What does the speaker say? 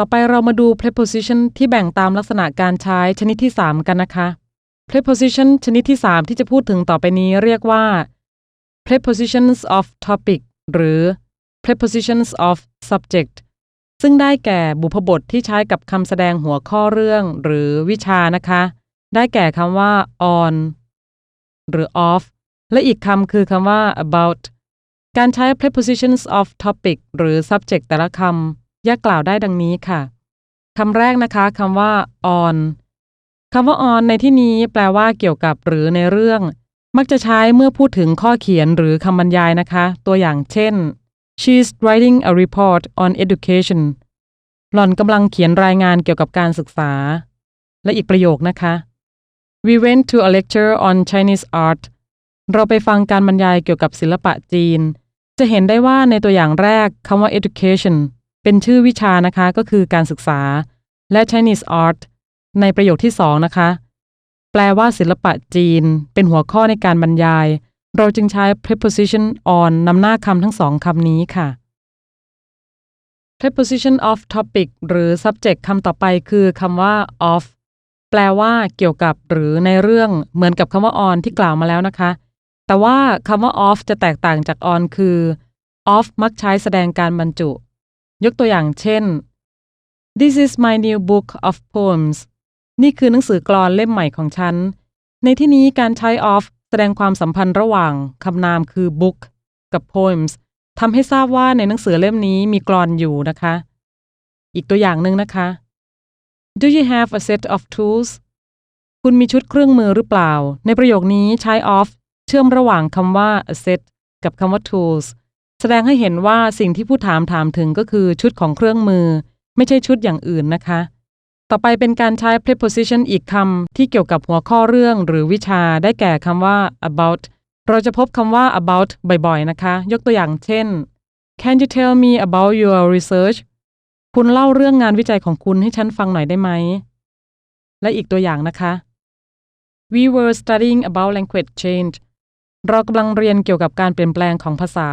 ต่อไปเรามาดู preposition ที่แบ่งตามลักษณะการใช้ชนิดที่ 3 กันนะคะ preposition ชนิดที่ 3 ที่จะพูดถึงต่อไปนี้เรียกว่า prepositions of topic หรือ prepositions of subject ซึ่งได้แก่บุพบทที่ใช้กับคำแสดงหัวข้อเรื่องหรือวิชานะคะ ได้แก่คำว่า on หรือ of และอีกคำคือคำว่า about การใช้ prepositions of topic หรือ subject แต่ละคำ แยกกล่าวได้ดังนี้ค่ะคำแรกนะคะคำว่า on คำว่า on ในที่นี้แปลว่าเกี่ยวกับหรือในเรื่อง มักจะใช้เมื่อพูดถึงข้อเขียนหรือคำบรรยายนะคะ ตัวอย่างเช่น she's writing a report on education หล่อนกำลังเขียนรายงานเกี่ยวกับการศึกษา และอีกประโยคนะคะ we went to a lecture on Chinese art เราไปฟังการบรรยายเกี่ยวกับศิลปะจีน จะเห็นได้ว่าในตัวอย่างแรกคำว่า education เป็นชื่อวิชานะคะก็คือการศึกษา และ Chinese art ในประโยคที่สองนะคะ แปลว่าศิลปะจีน เป็นหัวข้อในการบรรยาย เราจึงใช้ preposition on นำหน้าคำทั้งสองคำนี้ค่ะ preposition of topic หรือ subject คำต่อไปคือคำว่า of แปลว่าเกี่ยวกับหรือในเรื่องเหมือนกับคำว่า on ที่กล่าวมาแล้วนะคะ แต่ว่าคำว่า of จะแตกต่างจาก on คือ of มักใช้แสดงการบรรจุ ยกตัวอย่างเช่น This is my new book of poems นี่คือหนังสือกลอนเล่มใหม่ของฉัน ในที่นี้การใช้ of แสดงความสัมพันธ์ระหว่างคำนามคือ book กับ poems ทำให้ทราบว่าในหนังสือเล่มนี้มีกลอนอยู่นะคะ อีกตัวอย่างหนึ่งนะคะ Do you have a set of tools คุณมีชุดเครื่องมือหรือเปล่า ในประโยคนี้ใช้ of เชื่อมระหว่างคำว่า a set กับคำว่า tools แสดงให้เห็นว่าสิ่งที่ผู้ถามถามถึงก็คือชุดของเครื่องมือ ไม่ใช่ชุดอย่างอื่นนะคะ ต่อไปเป็นการใช้ preposition อีกคำที่เกี่ยวกับหัวข้อเรื่องหรือวิชาได้แก่คำว่า about เราจะพบคำว่า about บ่อยๆ นะคะ ยกตัวอย่างเช่น Can you tell me about your research คุณเล่าเรื่องงานวิจัยของคุณให้ฉันฟังหน่อยได้ไหม และอีกตัวอย่างนะคะ We were studying about language change เรากำลังเรียนเกี่ยวกับการเปลี่ยนแปลงของภาษา